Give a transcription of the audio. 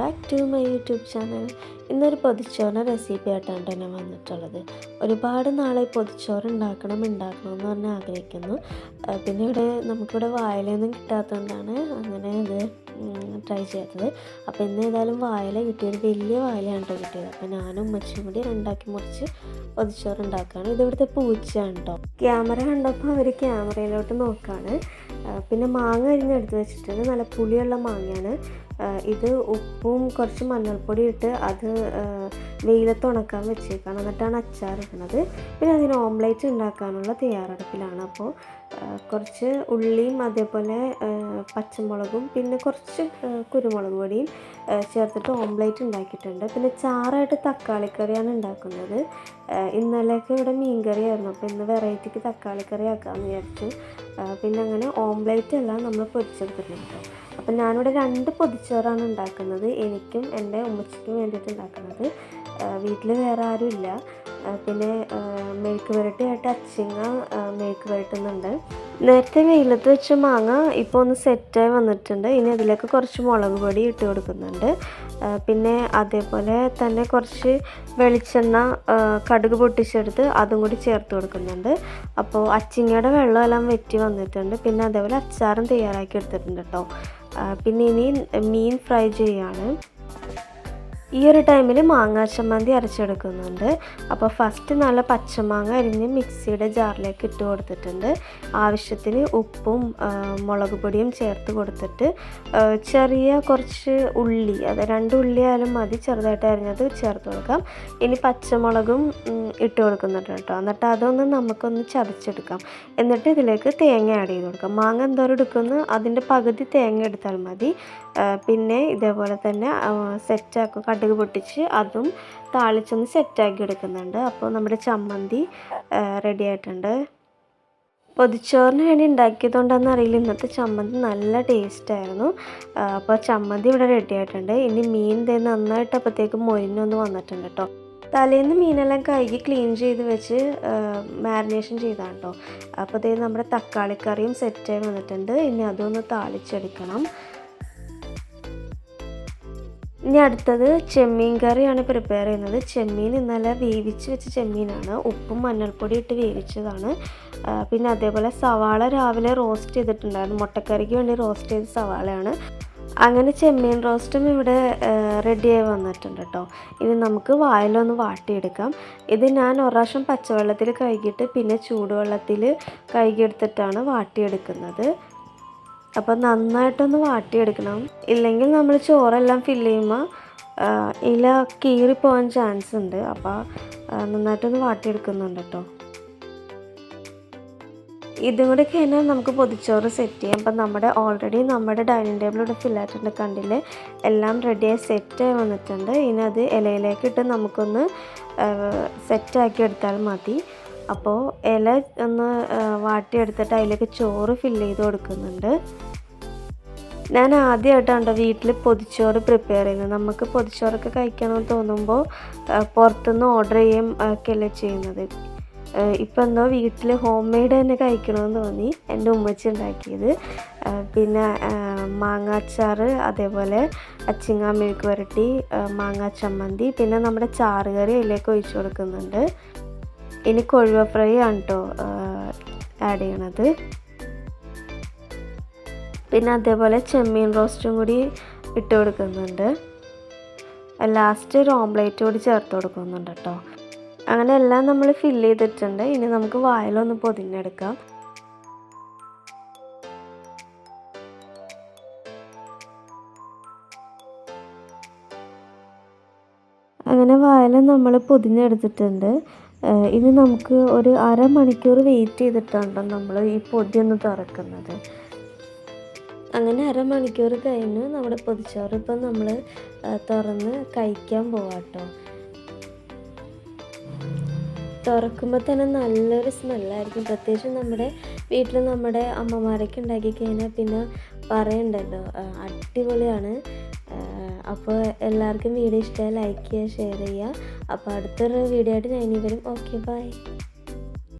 back to my YouTube channel. ഇന്നൊരു പൊതിച്ചോറിന്റെ recipe ആയിട്ടാണ് തന്നെ വന്നിട്ടുള്ളത്. ഒരുപാട് നാളെ പൊതിച്ചോറ് ഉണ്ടാക്കണം ഉണ്ടാക്കണം എന്ന് പറഞ്ഞ് ആഗ്രഹിക്കുന്നു. പിന്നെ ഇവിടെ നമുക്കിവിടെ വായലൊന്നും കിട്ടാത്തതുകൊണ്ടാണ് അങ്ങനെ ഇത് ട്രൈ ചെയ്തത് അപ്പോൾ ഇന്ന് ഏതായാലും വായല കിട്ടിയത് വലിയ വായലയാണ് കേട്ടോ കിട്ടിയത്. അപ്പോൾ ഞാനും ഉമ്മച്ചും കൂടി രണ്ടാക്കി മുറിച്ച് പൊതിച്ചോറ് ഉണ്ടാക്കുകയാണ്. ഇത് ഇവിടുത്തെ പൂച്ചയാണ് കേട്ടോ. ക്യാമറ കണ്ടപ്പോൾ അവർ ക്യാമറയിലോട്ട് നോക്കുകയാണ് പിന്നെ മാങ്ങ അരിഞ്ഞെടുത്ത് വെച്ചിട്ടുണ്ട്. നല്ല പുളിയുള്ള മാങ്ങയാണ്. ഇത് ഉപ്പും കുറച്ച് മഞ്ഞൾപ്പൊടി ഇട്ട് അത് വെയിലത്ത് ഉണക്കാൻ വെച്ചേക്കാണ്. എന്നിട്ടാണ് അച്ചാർ ഇടുന്നത് പിന്നെ അതിന് ഓംലേറ്റ് ഉണ്ടാക്കാനുള്ള തയ്യാറെടുപ്പിലാണ്. അപ്പോൾ കുറച്ച് ഉള്ളിയും അതേപോലെ പച്ചമുളകും പിന്നെ കുറച്ച് കുരുമുളക് പൊടിയും ചേർത്തിട്ട് ഓംലേറ്റ് ഉണ്ടാക്കിയിട്ടുണ്ട്. പിന്നെ ചാറായിട്ട് തക്കാളിക്കറിയാണ് ഉണ്ടാക്കുന്നത്. ഇന്നലെയൊക്കെ ഇവിടെ മീൻകറിയായിരുന്നു. അപ്പോൾ ഇന്ന് വെറൈറ്റിക്ക് തക്കാളിക്കറി ആക്കാമെന്ന് വിചാരിച്ചു. പിന്നെ അങ്ങനെ ഓംലേറ്റ് എല്ലാം നമ്മൾ പൊരിച്ചെടുത്തിട്ടുണ്ട് അപ്പം ഞാനിവിടെ രണ്ട് പൊതിച്ചോറാണ് ഉണ്ടാക്കുന്നത്. എനിക്കും എന്റെ ഉമ്മച്ചിക്കും വേണ്ടിയിട്ട് ഉണ്ടാക്കുന്നത്. വീട്ടിൽ വേറെ ആരും ഇല്ല. പിന്നെ മെഴുക്ക് പുരട്ടിയായിട്ട് അച്ചിങ്ങ മെഴുക്ക് പുരട്ടുന്നുണ്ട് നേരത്തെ വെയിലത്ത് വെച്ച മാങ്ങ ഇപ്പോൾ ഒന്ന് സെറ്റായി വന്നിട്ടുണ്ട്. ഇനി അതിലേക്ക് കുറച്ച് മുളക് പൊടി ഇട്ട് കൊടുക്കുന്നുണ്ട്. പിന്നെ അതേപോലെ തന്നെ കുറച്ച് വെളിച്ചെണ്ണ കടുക് പൊട്ടിച്ചെടുത്ത് അതും കൂടി ചേർത്ത് കൊടുക്കുന്നുണ്ട്. അപ്പോൾ അച്ചിങ്ങയുടെ വെള്ളമെല്ലാം വെറ്റി വന്നിട്ടുണ്ട്. പിന്നെ അതേപോലെ അച്ചാറും തയ്യാറാക്കി എടുത്തിട്ടുണ്ട് കേട്ടോ പിന്നെ ഇനി മീൻ ഫ്രൈ ചെയ്യാണ്. ഈ ഒരു ടൈമിൽ മാങ്ങ ചമ്മന്തി അരച്ചെടുക്കുന്നുണ്ട്. അപ്പോൾ ഫസ്റ്റ് നല്ല പച്ചമാങ്ങ അരിഞ്ഞ് മിക്സിയുടെ ജാറിലേക്ക് ഇട്ട് കൊടുത്തിട്ടുണ്ട്. ആവശ്യത്തിന് ഉപ്പും മുളക് പൊടിയും ചേർത്ത് കൊടുത്തിട്ട് ചെറിയ കുറച്ച് ഉള്ളി അത് രണ്ട് ഉള്ളി ആയാലും മതി ചെറുതായിട്ട് അരിഞ്ഞത് ചേർത്ത് കൊടുക്കാം. ഇനി പച്ചമുളകും ഇട്ട് കൊടുക്കുന്നുണ്ട് കേട്ടോ. എന്നിട്ട് അതൊന്ന് നമുക്കൊന്ന് ചതച്ചെടുക്കാം. എന്നിട്ട് ഇതിലേക്ക് തേങ്ങ ആഡ് ചെയ്ത് കൊടുക്കാം. മാങ്ങ എന്തോരം എടുക്കുന്നു അതിന്റെ പകുതി തേങ്ങ എടുത്താൽ മതി. പിന്നെ ഇതേപോലെ തന്നെ സെറ്റാക്കും കടുക് പൊട്ടിച്ച് അതും താളിച്ചൊന്ന് സെറ്റാക്കി എടുക്കുന്നുണ്ട്. അപ്പോൾ നമ്മുടെ ചമ്മന്തി റെഡി ആയിട്ടുണ്ട്. പൊതിച്ചോറിന് വേണ്ടി ഉണ്ടാക്കിയതുകൊണ്ടാണെന്ന് അറിയില്ല. ഇന്നത്തെ ചമ്മന്തി നല്ല ടേസ്റ്റ് ആയിരുന്നു. അപ്പോൾ ചമ്മന്തി ഇവിടെ റെഡി ആയിട്ടുണ്ട്. ഇനി മീൻ തേ നന്നായിട്ട് അപ്പോഴത്തേക്ക് മൊരിഞ്ഞൊന്ന് വന്നിട്ടുണ്ട് കേട്ടോ. തലേന്ന് മീനെല്ലാം കഴുകി ക്ലീൻ ചെയ്ത് വെച്ച് മാരിനേഷൻ ചെയ്താണ് കേട്ടോ അപ്പോൾ ദേ നമ്മുടെ തക്കാളിക്കറിയും സെറ്റായി വന്നിട്ടുണ്ട്. ഇനി അതൊന്ന് താളിച്ചെടുക്കണം. ഇനി അടുത്തത് ചെമ്മീൻ കറിയാണ് പ്രിപ്പയർ ചെയ്യുന്നത്. ചെമ്മീൻ ഇന്നലെ വേവിച്ച് വെച്ച ചെമ്മീനാണ്. ഉപ്പും മഞ്ഞൾപ്പൊടി ഇട്ട് വേവിച്ചതാണ്. പിന്നെ അതേപോലെ സവാള രാവിലെ റോസ്റ്റ് ചെയ്തിട്ടുണ്ടായിരുന്നു. മുട്ടക്കറിക്ക് വേണ്ടി റോസ്റ്റ് ചെയ്ത സവാളയാണ്. അങ്ങനെ ചെമ്മീൻ റോസ്റ്റും ഇവിടെ റെഡിയായി വന്നിട്ടുണ്ട് കേട്ടോ ഇനി നമുക്ക് വായിലൊന്ന് വാട്ടിയെടുക്കാം. ഇത് ഞാൻ ഒരു പച്ചവെള്ളത്തിൽ കഴുകിയിട്ട് പിന്നെ ചൂടുവെള്ളത്തിൽ കഴുകിയെടുത്തിട്ടാണ് വാട്ടിയെടുക്കുന്നത്. അപ്പോൾ നന്നായിട്ടൊന്ന് വാട്ടിയെടുക്കണം. ഇല്ലെങ്കിൽ നമ്മൾ ചോറെല്ലാം ഫില്ല് ചെയ്യുമ്പോൾ ഇല കീറിപ്പോകാൻ ചാൻസ് ഉണ്ട്. അപ്പോൾ നന്നായിട്ടൊന്ന് വാട്ടിയെടുക്കുന്നുണ്ട് കേട്ടോ ഇതും കൂടെ കഴിഞ്ഞാൽ നമുക്ക് പൊതിച്ചോറ് സെറ്റ് ചെയ്യാം. അപ്പം നമ്മുടെ ഓൾറെഡി നമ്മുടെ ഡൈനിങ് ടേബിൾ ഫില്ലായിട്ടുണ്ട് കണ്ടില്ലേ? എല്ലാം റെഡിയായി സെറ്റായി വന്നിട്ടുണ്ട്. ഇനി അത് ഇലയിലേക്ക് ഇട്ട് നമുക്കൊന്ന് സെറ്റാക്കി എടുത്താൽ മതി. അപ്പോൾ ഇല ഒന്ന് വാട്ടിയെടുത്തിട്ട് അതിലേക്ക് ചോറ് ഫില്ല് ചെയ്ത് കൊടുക്കുന്നുണ്ട്. ഞാൻ ആദ്യമായിട്ടാണ് വീട്ടിൽ പൊതിച്ചോറ് പ്രിപ്പയർ ചെയ്യുന്നത്. നമുക്ക് പൊതിച്ചോറൊക്കെ കഴിക്കണമെന്ന് തോന്നുമ്പോൾ പുറത്തുനിന്ന് ഓർഡർ ചെയ്യും ഒക്കെയല്ലേ ചെയ്യുന്നത്. ഇപ്പം എന്തോ വീട്ടിൽ ഹോം മെയ്ഡ് തന്നെ കഴിക്കണമെന്ന് തോന്നി എന്റെ ഉമ്മച്ചി ഉണ്ടാക്കിയത്. പിന്നെ മാങ്ങാച്ചാറ് അതേപോലെ അച്ചിങ്ങ മെഴുക്ക് പുരട്ടി മാങ്ങാ ചമ്മന്തി പിന്നെ നമ്മുടെ ചാറ് കറി അതിലേക്ക് ഒഴിച്ചു കൊടുക്കുന്നുണ്ട്. ഇനി കൊഴുവ ഫ്രൈ ആണ് കേട്ടോ ആഡ് ചെയ്യണത്. പിന്നെ അതേപോലെ ചെമ്മീൻ റോസ്റ്റും കൂടി ഇട്ട് കൊടുക്കുന്നുണ്ട്. ലാസ്റ്റ് ഒരു ഓംലേറ്റ് കൂടി ചേർത്ത് കൊടുക്കുന്നുണ്ട് കേട്ടോ അങ്ങനെ എല്ലാം നമ്മൾ ഫില്ല് ചെയ്തിട്ടുണ്ട്. ഇനി നമുക്ക് വായിലൊന്ന് പൊതിഞ്ഞെടുക്കാം. അങ്ങനെ വായല നമ്മൾ പൊതിഞ്ഞെടുത്തിട്ടുണ്ട്. ഇനി നമുക്ക് ഒരു അരമണിക്കൂർ വെയിറ്റ് ചെയ്തിട്ടാണ് നമ്മൾ ഈ പൊതി ഒന്ന് തുറക്കുന്നത്. അങ്ങനെ അരമണിക്കൂർ കഴിഞ്ഞ് നമ്മുടെ പൊതിച്ചോറ് ഇപ്പം നമ്മൾ തുറന്ന് കഴിക്കാൻ പോവാട്ടോ. തുറക്കുമ്പോൾ തന്നെ നല്ലൊരു സ്മെല്ലായിരിക്കും. പ്രത്യേകിച്ച് നമ്മുടെ വീട്ടിൽ നമ്മുടെ അമ്മമാരൊക്കെ ഉണ്ടാക്കി കഴിഞ്ഞാൽ പിന്നെ പറയണ്ടല്ലോ അടിപൊളിയാണ്. അപ്പോൾ എല്ലാവർക്കും വീഡിയോ ഇഷ്ടമായി ലൈക്ക് ചെയ്യുക ഷെയർ ചെയ്യുക. അപ്പോൾ അടുത്തൊരു വീഡിയോ ആയിട്ട് ഞാൻ ഇനി വരും. Okay bye